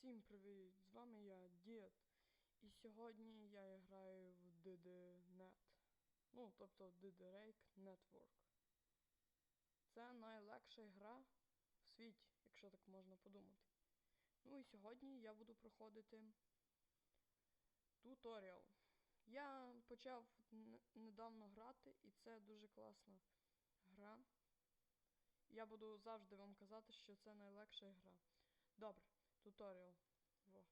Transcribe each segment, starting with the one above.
Всім привіт! З вами я, Дід. І сьогодні я граю в DDNet. Ну, тобто DD Rake Network. Це найлегша гра в світі, якщо так можна подумати. Ну і сьогодні я буду проходити туторіал. Я почав недавно грати, і це дуже класна гра. Я буду завжди вам казати, що це найлегша гра. Добре, туторіал. Во.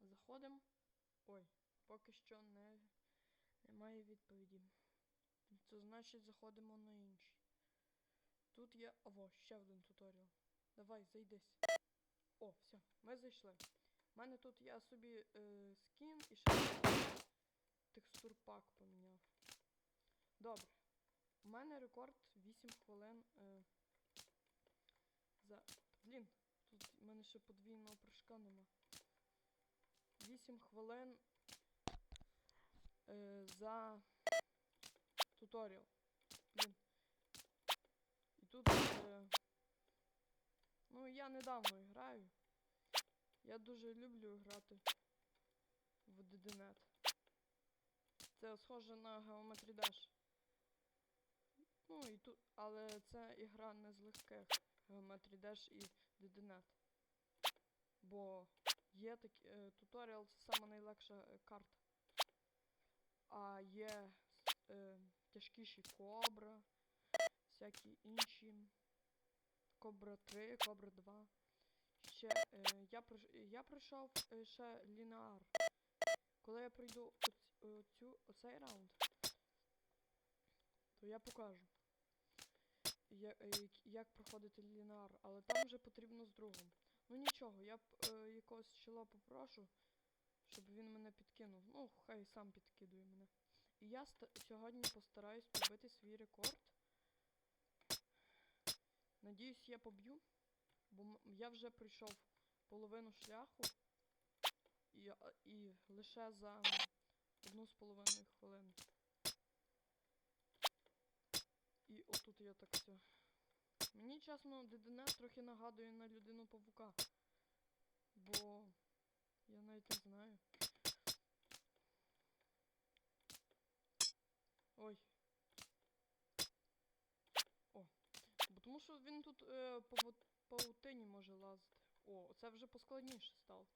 Заходимо. Ой, поки що не, немає відповіді. Це значить заходимо на інший. Тут є. Ово, ще один туторіал. Давай, зайдись. О, все, ми зайшли. У мене тут я собі е, скін і ще текстурпак поміняв. Добре. У мене рекорд 8 хвилин. Е, за. Блін, в мене ще подвійного прыжка нема. 8 хвилин е, за туторіал. Блін. І тут. Е, ну, я недавно граю. Я дуже люблю грати в DDNet. Це схоже на Geometry Dash. Ну і тут. Але це ігра не з легких. Geometry Dash і DDNet. Бо є такі. Е, туторіал це сама найлегша е, карта. А є е, тяжкіші кобра, всякі інші. Кобра 3, Кобра 2. Ще е, я, я пройшов е, ще лінеар. Коли я пройду оць, оцю, оцей раунд, то я покажу. Е, як- як проходити лінеар, але там вже потрібно з другом. Ну нічого, я е, якогось чола попрошу, щоб він мене підкинув. Ну, хай сам підкидує мене. І я сьогодні постараюсь побити свій рекорд. Надіюсь, я поб'ю. Бо я вже пройшов половину шляху. І, і лише за одну з половиною хвилини. І отут я так все. Мені чесно, ДДН трохи нагадує на людину павука. Бо я навіть не знаю. Ой. О. Бо тому що він тут е, по паутині може лазити. О, це вже поскладніше стало.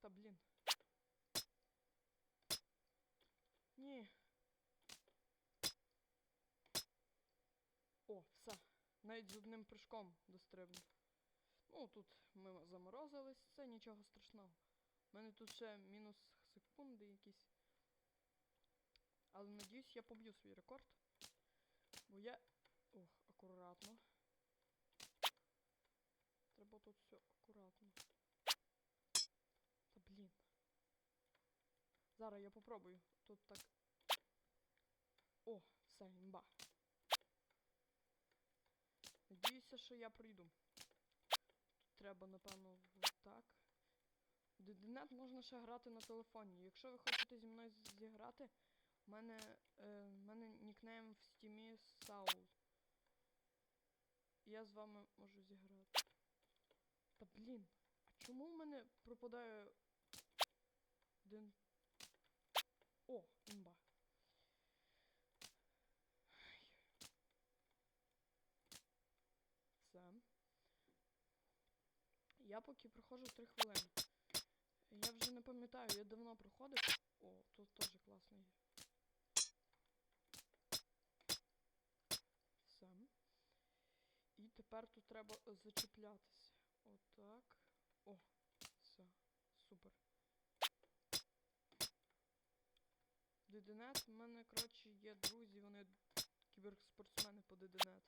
Та блін. Ні. О, все. Навіть з одним прыжком дострибнув. Ну, тут ми заморозились, це нічого страшного. У мене тут ще мінус секунди якісь. Але надіюсь, я поб'ю свій рекорд. Бо я. Ох, акуратно. Треба тут все акуратно. Та блін. Зараз я попробую. Тут так. О, все, імба. Надіюся, що я пройду. Тут треба, напевно, так. Дединет можна ще грати на телефоні. Якщо ви хочете зі мною зіграти, у мене, е, мене нікнейм в стімі Саул. Я з вами можу зіграти. Та блін, а чому в мене пропадає один. О, імба. Все. Я поки проходжу 3 хвилини. Я вже не пам'ятаю, я давно проходив. О, тут теж класний. Все. І тепер тут треба зачіплятися. Отак. О, все. Супер. Деденет, в мене, коротше, є друзі, вони кіберспортсмени по Деденет.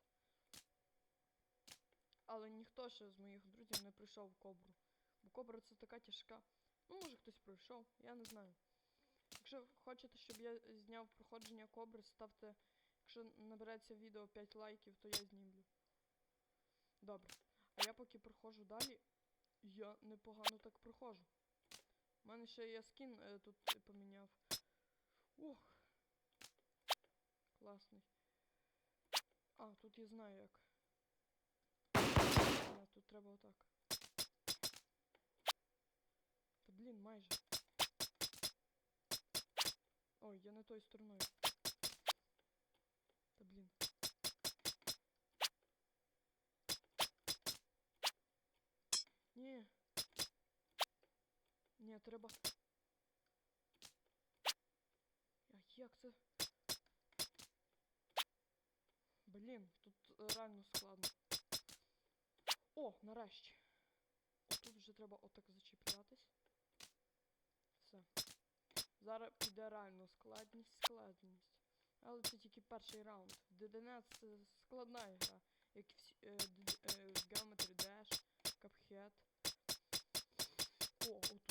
Але ніхто ще з моїх друзів не прийшов в кобру. Бо кобра це така тяжка. Ну, може хтось пройшов, я не знаю. Якщо хочете, щоб я зняв проходження кобри, ставте. Якщо набереться відео 5 лайків, то я знімлю. Добре. А я поки проходжу далі, я непогано так проходжу. У мене ще я скін е, тут поміняв. Ух. Класний. А, тут я знаю як. А, тут треба отак. блін, майже. Ой, я не тою стороною. Та блін. Ні. Ні, треба. А як це? Блін, тут е, реально складно. О, нарешті. Тут вже треба отак зачіплятись. Все. Зараз піде реально складність, складність. Але це тільки перший раунд. DDNet це складна гра. Як всі е, е, Geometry Dash, Cuphead. О, отут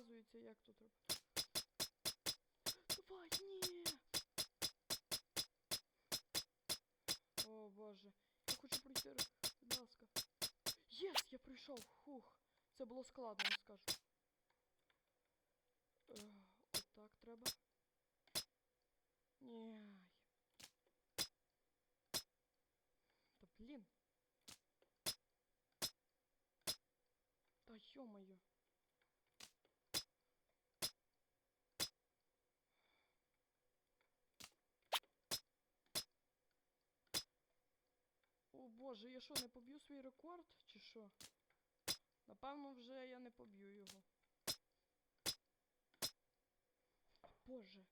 показується, як тут робити. Давай, ні! О боже. Я хочу пройти, р- будь ласка. Єс, я пройшов. Хух. Це було складно, я скажу. Е, Отак треба. Ні. Та блін. Та ё-моё. Боже, я що, не поб'ю свій рекорд, чи що? Напевно, вже я не поб'ю його. Боже.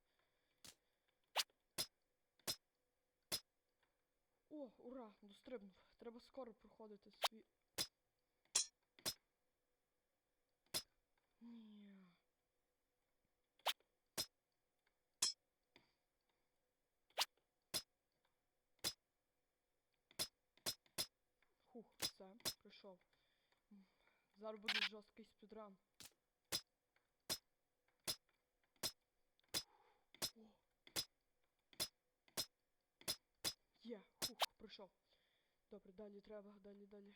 О, ура! Дострибнув. Треба скоро проходити свій. Зараз буде жорсткий спідран. О. Є, хух, пройшов. Добре, далі треба, далі, далі.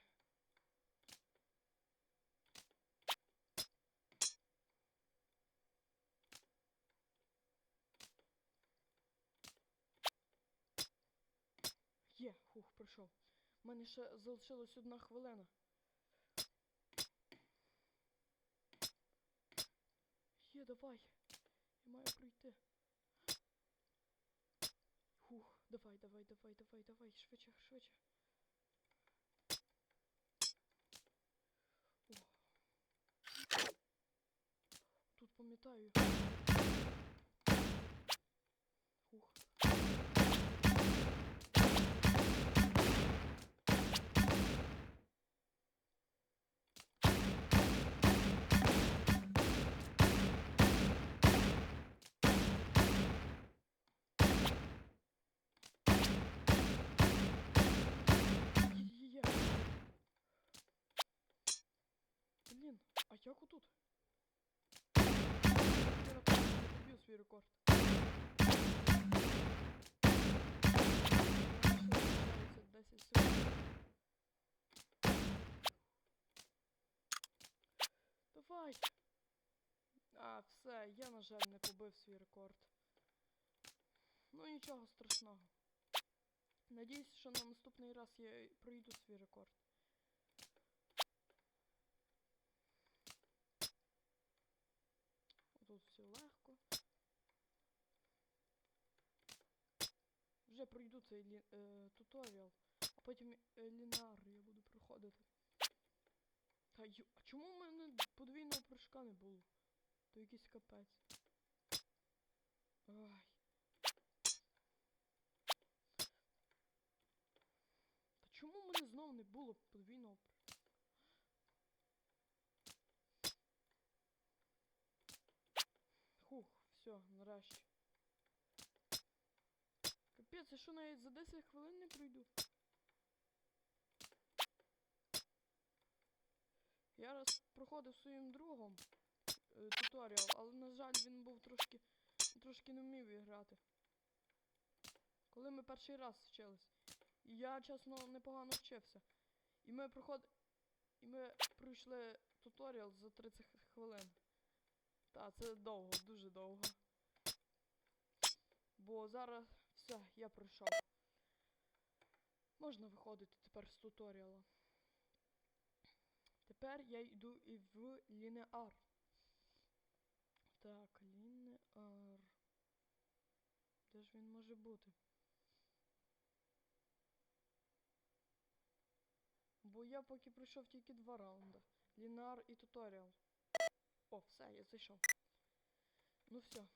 Є, хух, пройшов. У мене ще залишилась одна хвилина. Є, давай. Я маю пройти. Фух, давай, давай, давай, давай, давай, швидше, швидше. Тут пам'ятаю. А як отут? Напевно свій рекорд. У мене ще залишається 10 секунд. Давай! А, все, я, на жаль, не побив свій рекорд. Ну нічого страшного. Надіюсь, що на наступний раз я пройду свій рекорд. Тут все легко. Вже пройду цей е, туторіал, а потім лінар я буду проходити. Та ю... А чому в мене подвійного прыжка не було? То якийсь капець. Ай. Та чому в мене знов не було подвійного прыжка? Хух, все, нарешті. Я що навіть за 10 хвилин не пройду? Я раз проходив своїм другом е, туторіал, але на жаль він був трошки трошки не вмів грати. Коли ми перший раз вчились. І я, чесно, непогано вчився. І ми проход... І ми пройшли туторіал за 30 хвилин. Та, це довго, дуже довго. Бо зараз все, я пройшов. Можна виходити тепер з туторіала. Тепер я йду і в лінеар. Так, лінеар. Де ж він може бути? Бо я поки пройшов тільки два раунди. Лінеар і туторіал. О, все, я зайшов. Ну все.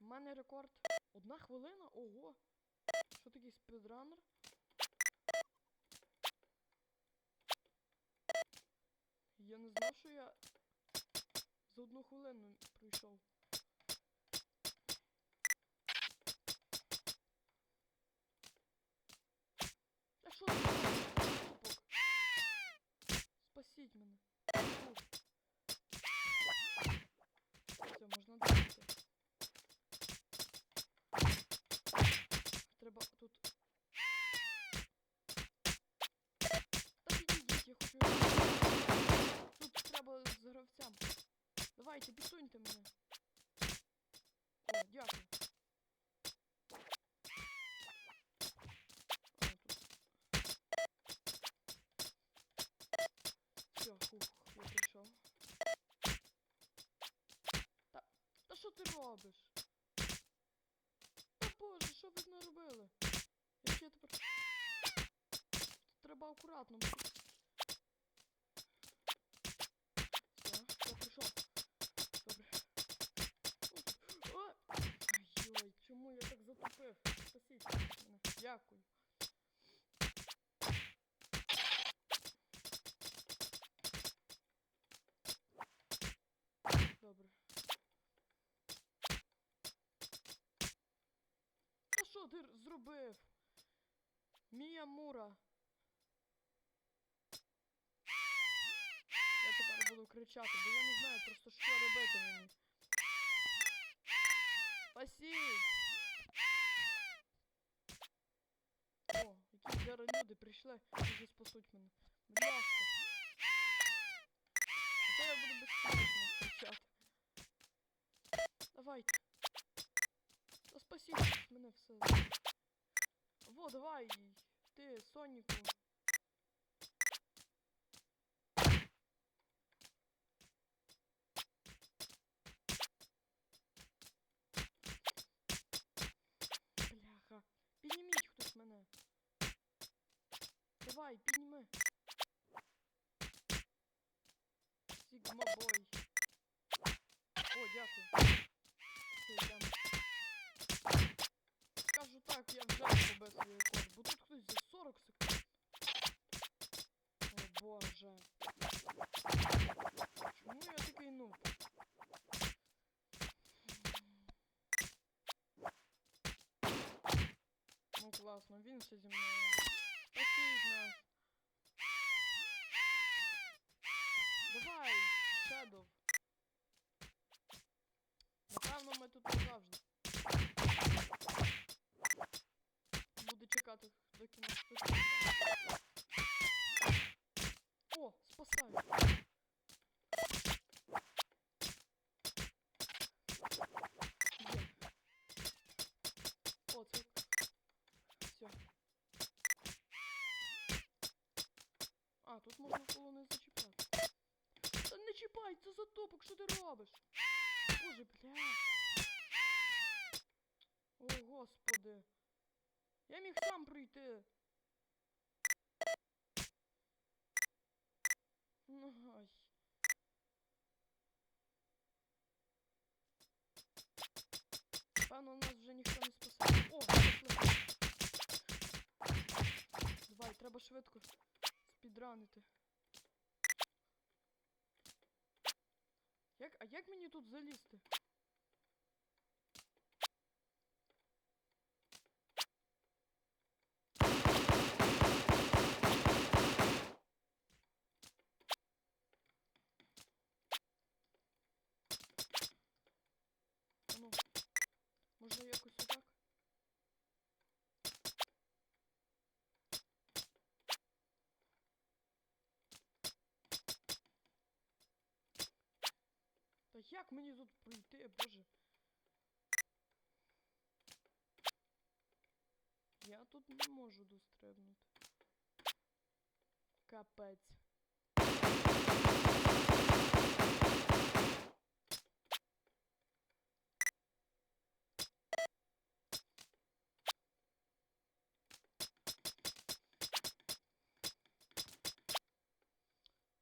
У мене рекорд. Одна хвилина? Ого! Що такий спідранер? Я не знав, що я за одну хвилину пройшов. Акуратно, Все, я прийшов. Добре. О! Ой, чому я так затупив? Спасіть мене. Дякую. Добре. Та що ти зробив? Мія Мура. Я тепер буду кричати, бо я не знаю просто що робити мені. Спасі! О, якісь зараз люди прийшли, вже спасуть мене. Будь ласка. А то я буду безконечно кричати. Давайте. Та спасіть мене все. Во, давай, ти, Соніку. Давай, підніми. Сігма бой. О, дякую. Все, йдемо. Скажу так, я вже побив свій рекорд, бо тут хтось за 40 секунд. О боже. Чому я такий нуб? Ну класно, він ще зі мною. Чіпай, це затопок, що ти робиш? Боже, бля. О, господи. Я міг сам пройти. Ну, ай. Певно, нас вже ніхто не спасає. О, пішли. Давай, треба швидко спідранити. Як, а як мені тут залізти? А Ну, може якось отак? Тут пройти, боже. Я тут не можу дострибнути. Капець.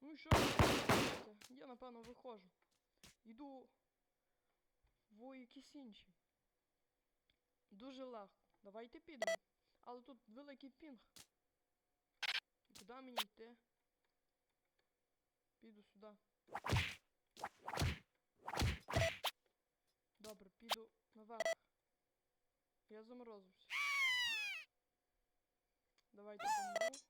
Ну що? Я напевно виходжу. Йду в якісь інші. Дуже легко. Давайте підемо. Але тут великий пінг. Куди мені йти? Піду сюди. Добре, піду наверх. Я заморозився. Давайте помру.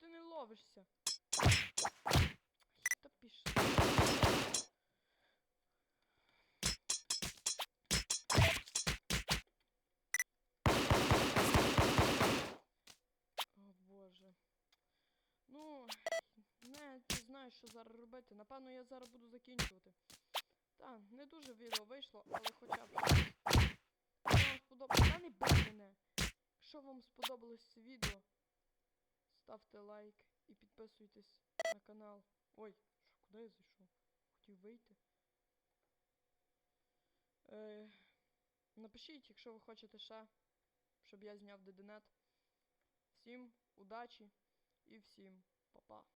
Ти не ловишся? Та пішли. О боже. Ну, не, знаю, що зараз робити. Напевно, я зараз буду закінчувати. Та, не дуже відео вийшло, але хоча б. Якщо вам сподобалось. Та не бий мене. Якщо вам сподобалось це відео, ставте лайк і підписуйтесь на канал. Ой, що, куди я зайшов? Хотів вийти. Е, напишіть, якщо ви хочете ще, щоб я зняв деденет. Всім удачі і всім па-па.